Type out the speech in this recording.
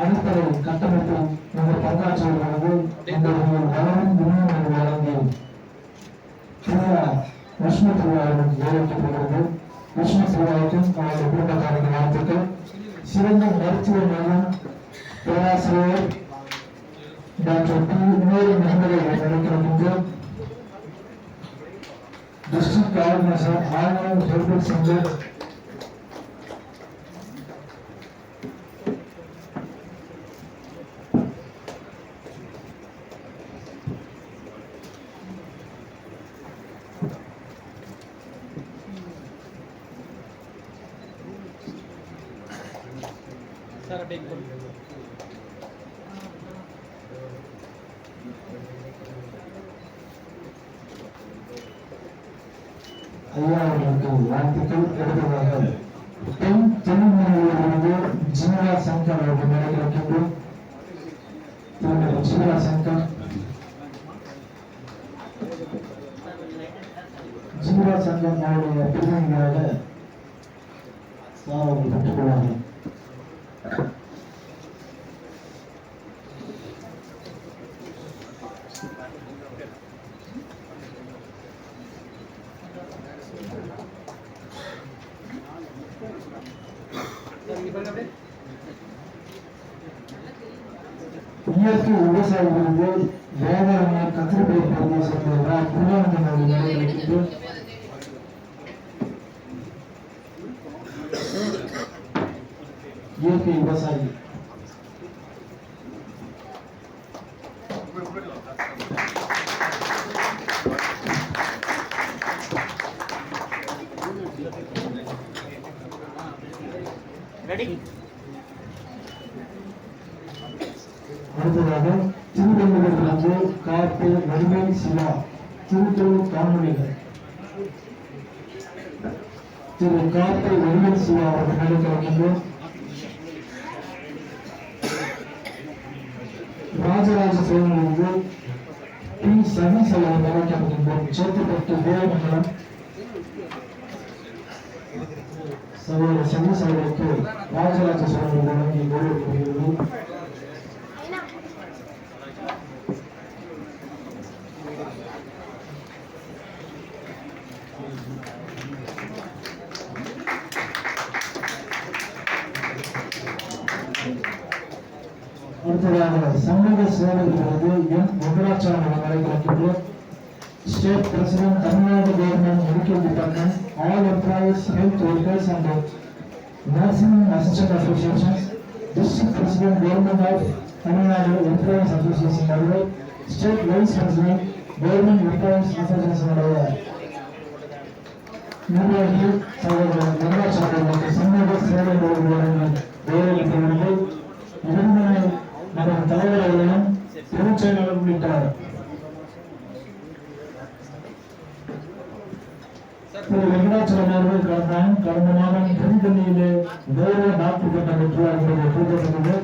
அடிப்படை கட்டமைப்பில் நீங்கள் பங்காற்றுவது உங்களுடைய வளமும் குணமும் வழங்கி திருவிழா விஷ்ணு திருவாரூர் வேலைக்கு போகிறது. விஷ்ணு திருவிழாவுக்கும் அவருடைய குடும்பத்தாருக்கு வாழ்த்துக்கள். சிறந்த மருத்துவ மையம் பேராசிரியர் டாக்டர் பி. உமேரி முகமது நடக்கிறது டிஸ்ட்ரிக்ட் கவர்னர் சார் ஆளுநர் ஹெல்பர் சென்டர் சார் அப்படியே கொடுங்க. ஐயா அவர்களுக்கு வாழ்த்துக்கள் எடுத்ததாக பெண் திருமணியிலிருந்து ஜீவா சங்கர் அவர்கள் திருமதி ஜீவா சங்கர் ஜீவா சங்கர் அவருடைய பிரதிநிதியாக சார் அவர்கள் பெற்றுக்கொள்வார்கள் இயற்கை விவசாயிகளுக்கு வேதாரண்யம் கத்திரிப்பை பகுதியை சேர்ந்தவர்கள் குருவானந்தம் அவர்கள் நடைபெறுகின்றோம் இயற்கை விவசாயி ரெடி அடுத்ததாக திருவள்ளுவரிலிருந்து காத்து வறுமை சிவா திருத்தொழில் காணொலிகள். திரு காத்து வறுமை சிவா அவர்கள் நடைபெறுகின்றோம் ராஜராஜ சோழனிலிருந்து பி. சதீஷ் அவர்கள் நடைபெறுகின்றோம் சேத்துப்பட்டு தேவமங்கலம் சகோதரர் சதீஷ் அவர்களுக்கு ராஜராஜ சோழன் வழங்கி கௌரவிக்கப்படுகிறது அடுத்ததாக சமூக சேவைகளுக்கு M வெங்கடாச்சாரம் State President Tamil Nadu Government Medical Department, all employees, health workers and nursing assistant associations, District President Government of Tamil Nadu Employees Association Nadu, State Vice President Government Employees Association Nadu. ಮೂರರಲ್ಲಿ ಸಹೋದರ ಗಂಗಾಚಾರ್ಯ ಮತ್ತು ಸಂಘದ ಸೇವೆ திரு வெங்கடாச்சலம் அவர்கள் கடந்த கடந்த மாதம் புதுடெல்லியிலே கௌரவ டாக்டர் பட்டம் பெற்று அவர்களுடைய கூட்டத்திற்கு